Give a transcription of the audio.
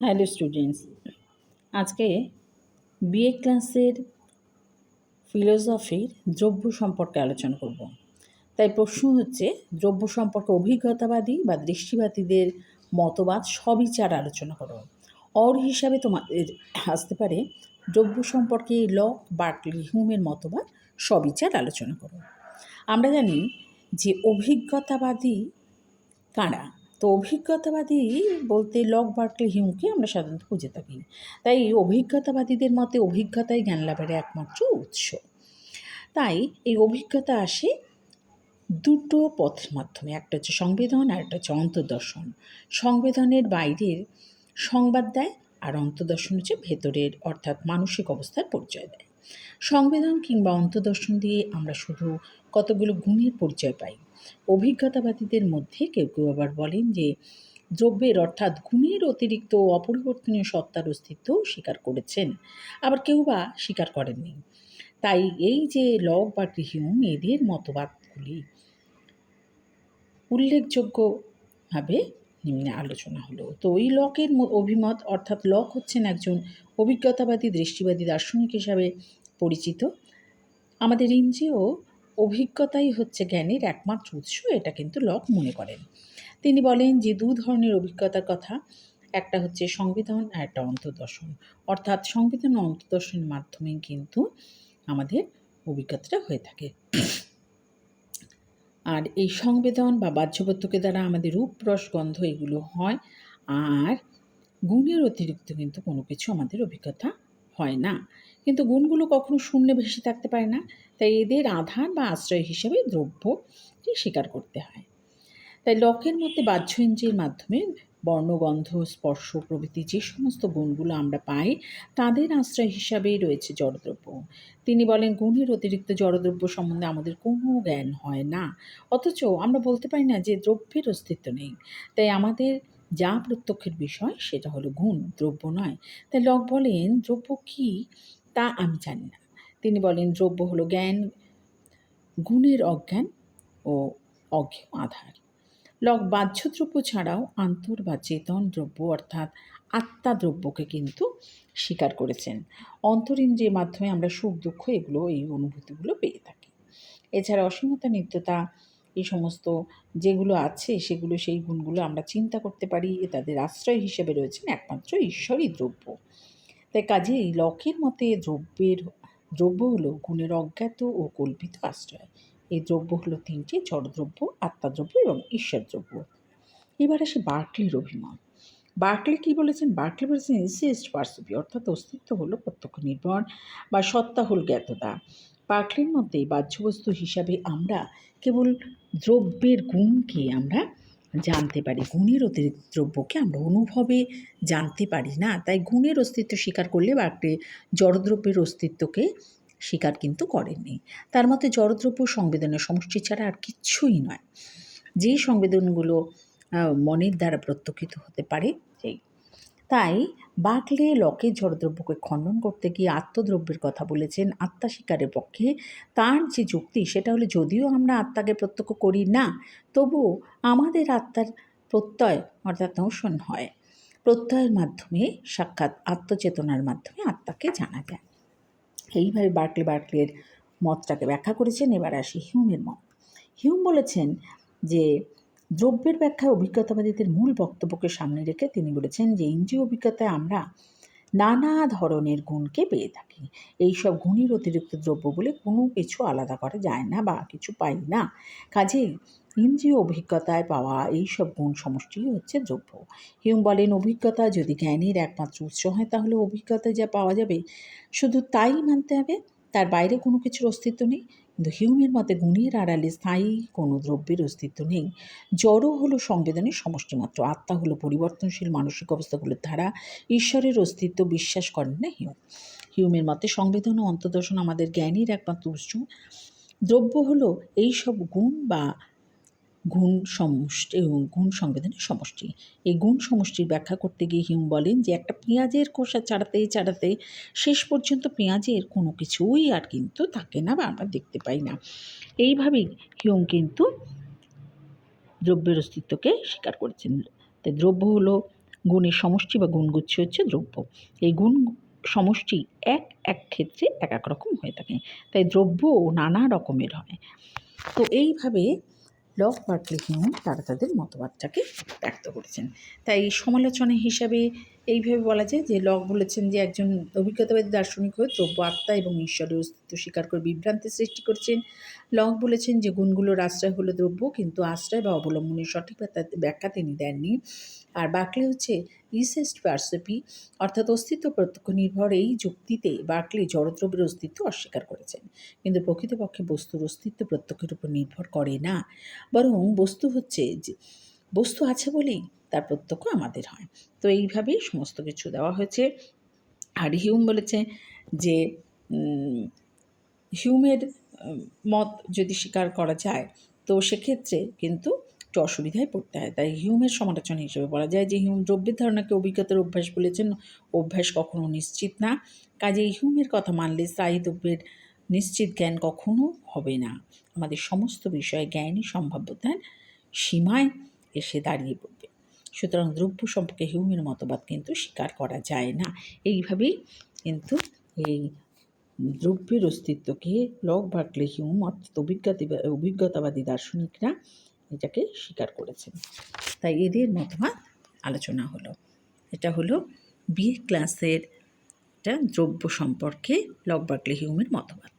Hello students আজকে BA ক্লাসের ফিলোসফির দ্রব্য সম্পর্কে আলোচনা করব। তাই প্রশ্ন হচ্ছে, দ্রব্য সম্পর্কে অভিজ্ঞতাবাদী বা দৃষ্টিবাদীদের মতবাদ সবিচার আলোচনা করো। অর হিসাবে তোমাদের আসতে পারে, দ্রব্য সম্পর্কে লক বার্কলি হিউমের মতবাদ সবিচার আলোচনা করো। আমরা জানি যে অভিজ্ঞতাবাদী কারা? তো অভিজ্ঞতাবাদী বলতে লক, বার্কলি, হিউমকে আমরা সাধারণত বুঝে থাকি। তাই অভিজ্ঞতাবাদীদের মতে অভিজ্ঞতাই জ্ঞান লাভের একমাত্র উৎস। তাই এই অভিজ্ঞতা আসে দুটো পথের মাধ্যমে, একটা হচ্ছে সংবেদন আর একটা হচ্ছে অন্তর্দর্শন। সংবেদনের বাইরের সংবাদ দেয় আর অন্তর্দর্শন হচ্ছে ভেতরের, অর্থাৎ মানসিক অবস্থার পরিচয় দেয়। সংবেদন কিংবা অন্তর্দর্শন দিয়ে আমরা শুধু কতগুলো গুণের পরিচয় পাই অভিজ্ঞতাবাদীদের মধ্যে কেউ কেউ আবার বলেন যে দ্রব্যের অর্থাৎ গুণের অতিরিক্ত অপরিবর্তনীয় সত্তার অস্তিত্ব স্বীকার করেছেন। আবার কেউ বা স্বীকার করেননি। তাই এই যে লক বা গৃহিউম এদের মতবাদগুলি উল্লেখযোগ্যভাবে নিম্নে আলোচনা হলো। তো ওই লকের অভিমত অর্থাৎ লক হচ্ছেন একজন অভিজ্ঞতাবাদী, দৃষ্টিবাদী, দার্শনিক হিসাবে পরিচিত। আমাদের ইন্দ্রিয় অভিজ্ঞতাই হচ্ছে জ্ঞানের একমাত্র উৎস, এটা কিন্তু লক মনে করেন। তিনি বলেন যে দু ধরনের অভিজ্ঞতার কথা, একটা হচ্ছে সংবিধান আর একটা অন্তর্দর্শন। অর্থাৎ সংবিধান ও অন্তর্দর্শনের মাধ্যমে কিন্তু আমাদের অভিজ্ঞতাটা হয়ে থাকে। আর এই সংবেদন বা বাহ্যবর্তকের দ্বারা আমাদের রূপ রস গন্ধ এগুলো হয়, আর গুণের অতিরিক্ত কিন্তু কোনো কিছু আমাদের অভিজ্ঞতা হয় না। কিন্তু গুণগুলো কখনো শূন্যে ভেসে থাকতে পারে না। তাই এদের আধার বা আশ্রয় হিসেবে দ্রব্যটি স্বীকার করতে হয়। তাই লকের মধ্যে বাহ্য ইন্দ্রিয়ের মাধ্যমে বর্ণগন্ধ, স্পর্শ প্রভৃতি যে সমস্ত গুণগুলো আমরা পাই, তাদের আশ্রয় হিসাবেই রয়েছে জড়দ্রব্য। তিনি বলেন, গুণের অতিরিক্ত জড়দ্রব্য সম্বন্ধে আমাদের কোনো জ্ঞান হয় না। অথচ আমরা বলতে পারি না যে দ্রব্যের অস্তিত্ব নেই। তাই আমাদের যা প্রত্যক্ষের বিষয়, সেটা হলো গুণ, দ্রব্য নয়। তাই লক বলেন, দ্রব্য কী তা আমি জানি না। তিনি বলেন, দ্রব্য হলো জ্ঞান, গুণের অজ্ঞান ও অজ্ঞ আধার। লক বাহ্য দ্রব্য ছাড়াও আন্তর বা চেতন দ্রব্য, অর্থাৎ আত্মা দ্রব্যকে কিন্তু স্বীকার করেছেন। অন্তরিন্দ্রিয়ের মাধ্যমে আমরা সুখ, দুঃখ, এগুলো, এই অনুভূতিগুলো পেয়ে থাকি। এছাড়া অসীমতা, নিত্যতা এই সমস্ত যেগুলো আছে, সেগুলো, সেই গুণগুলো আমরা চিন্তা করতে পারি। এ তাদের আশ্রয় হিসেবে রয়েছেন একমাত্র ঈশ্বরই দ্রব্য। তাই কাজেই লকের মতে দ্রব্যের, দ্রব্য হলো গুণের অজ্ঞাত ও কল্পিত আশ্রয়। এই দ্রব্য হলো তিনটি, জড়দ্রব্য, আত্মাদ্রব্য এবং ঈশ্বরদ্রব্য। এবার আসে বার্কলির অভিমত। বার্কলি কী বলেছেন? বার্কলি বলেছেন এসিস্ট পার্সিপি অর্থাৎ অস্তিত্ব হলো প্রত্যক্ষ নির্ভর বা সত্তা হল জ্ঞাততা। বার্কলির মধ্যে বাহ্যবস্তু হিসাবে আমরা কেবল দ্রব্যের গুণকে আমরা জানতে পারি, গুণের অতিরিক্ত দ্রব্যকে আমরা অনুভবে জানতে পারি না। তাই গুণের অস্তিত্ব স্বীকার করলে বার্কলি জড়দ্রব্যের অস্তিত্বকে স্বীকার কিন্তু করেননি। তার মতে জড়দ্রব্য সংবেদনের সমষ্টি ছাড়া আর কিচ্ছুই নয়। যে সংবেদনগুলো মনের দ্বারা প্রত্যক্ষিত হতে পারে, সেই তাই বাকলে লকের জড়দ্রব্যকে খণ্ডন করতে গিয়ে আত্মদ্রব্যের কথা বলেছেন আত্মা স্বীকারের পক্ষে। তার যে যুক্তি, সেটা হলো, যদিও আমরা আত্মাকে প্রত্যক্ষ করি না, তবুও আমাদের আত্মার প্রত্যয় অর্থাৎ নৌশন হয়। প্রত্যয়ের মাধ্যমে সাক্ষাৎ, আত্মচেতনার মাধ্যমে আত্মাকে জানা যায়। এইভাবে বার্কলে বার্কলের মতটাকে ব্যাখ্যা করেছেন। এবার আসি হিউমের মত। হিউম বলেছেন যে দ্রব্যের ব্যাখ্যায় অভিজ্ঞতাবাদীদের মূল বক্তব্যকে সামনে রেখে তিনি বলেছেন যে ইন্দ্রিয় অভিজ্ঞতায় আমরা নানা ধরনের গুণকে পেয়ে থাকি। এইসব গুণের অতিরিক্ত দ্রব্য বলে কোনো কিছু আলাদা করা যায় না বা কিছু পাই না। কাজেই ইন্দ্রিয় অভিজ্ঞতায় পাওয়া এইসব গুণ সমষ্টি হচ্ছে দ্রব্য। হিউম বলেন, অভিজ্ঞতা যদি জ্ঞানের একমাত্র উৎস হয়, তাহলে অভিজ্ঞতা যা পাওয়া যাবে, শুধু তাই মানতে হবে? তার বাইরে কোনো কিছুর অস্তিত্ব নেই, কিন্তু হিউমের মতে গুণের আড়ালে স্থায়ী কোনো দ্রব্যের অস্তিত্ব নেই। জড়ো হলো সংবেদনের সমষ্টিমাত্র, আত্মা হলো পরিবর্তনশীল মানসিক অবস্থাগুলোর ধারা, ঈশ্বরের অস্তিত্ব বিশ্বাস করেন না হিউম হিউমের মতে সংবেদন ও অন্তদর্শন আমাদের জ্ঞানীর একমাত্র উৎস। দ্রব্য হলো এইসব গুণ বা গুণ সমষ্টি গুণ সংবেদনের সমষ্টি। এই গুণ সমষ্টির ব্যাখ্যা করতে গিয়ে হিউম বলেন যে একটা পেঁয়াজের খোসা চাড়াতে চাড়াতে শেষ পর্যন্ত পেঁয়াজের কোনো কিছুই আর কিন্তু থাকে না বা আমরা দেখতে পাই না। এইভাবেই হিউম কিন্তু দ্রব্যের অস্তিত্বকে স্বীকার করেছেন। তাই দ্রব্য হলো গুণের সমষ্টি বা গুণগুচ্ছ হচ্ছে দ্রব্য। এই গুণ সমষ্টি এক এক ক্ষেত্রে এক এক রকম হয়ে থাকে। তাই দ্রব্যও নানা রকমের হয়। তো এইভাবে লক বার্টলি হিউম তারা তাদের মতবাদটাকে ব্যক্ত করেছেন। তাই সমালোচনা হিসাবে এইভাবে বলা যায় যে লক বলেছেন যে একজন অভিজ্ঞতাবাদী দার্শনিক হয়ে দ্রব্য আত্মা এবং ঈশ্বরের অস্তিত্ব স্বীকার করে বিভ্রান্তি সৃষ্টি করছেন। লক বলেছেন যে গুণগুলোর আশ্রয় হলো দ্রব্য, কিন্তু আশ্রয় বা অবলম্বনের সঠিক ব্যাখ্যা- তিনি দেননি। আর বাকলে হচ্ছে ইসেস্ট পার্সেপি, অর্থাৎ অস্তিত্ব প্রত্যক্ষ নির্ভর এই যুক্তিতে বাকলে জড়দ্রব্যের অস্তিত্ব অস্বীকার করেছেন। কিন্তু প্রকৃতপক্ষে বস্তুর অস্তিত্ব প্রত্যক্ষের উপর নির্ভর করে না। বরং বস্তু হচ্ছে যে, বস্তু আছে বলেই তার প্রত্যক্ষ আমাদের হয়। তো এইভাবেই সমস্ত কিছু দেওয়া হয়েছে। আর হিউম বলেছে যে হিউমের মত যদি স্বীকার করা যায়, তো সেক্ষেত্রে কিন্তু একটু অসুবিধায় পড়তে হয়। তাই হিউমের সমালোচনা হিসেবে বলা যায় যে, হিউম দ্রব্যের ধারণাকে অভিজ্ঞতার অভ্যাস বলেছেন। অভ্যাস কখনো নিশ্চিত না। কাজে হিউমের কথা মানলে স্থায়ী দ্রব্যের নিশ্চিত জ্ঞান কখনো হবে না। আমাদের সমস্ত বিষয়ে জ্ঞানই সম্ভাব্যতার সীমায় এসে দাঁড়িয়ে পড়বে। সুতরাং দ্রব্য সম্পর্কে হিউমের মতবাদ কিন্তু স্বীকার করা যায় না। এইভাবেই কিন্তু এই দ্রব্যের অস্তিত্বকে লক বার্কলে হিউম অর্থাৎ অভিজ্ঞতা অভিজ্ঞতাবাদী দার্শনিকরা এটাকে স্বীকার করেছেন। তাই এদের মতবাদ আলোচনা হলো। এটা হলো বিএ ক্লাসের এটা দ্রব্য সম্পর্কে লক বার্কলে হিউমের মতবাদ।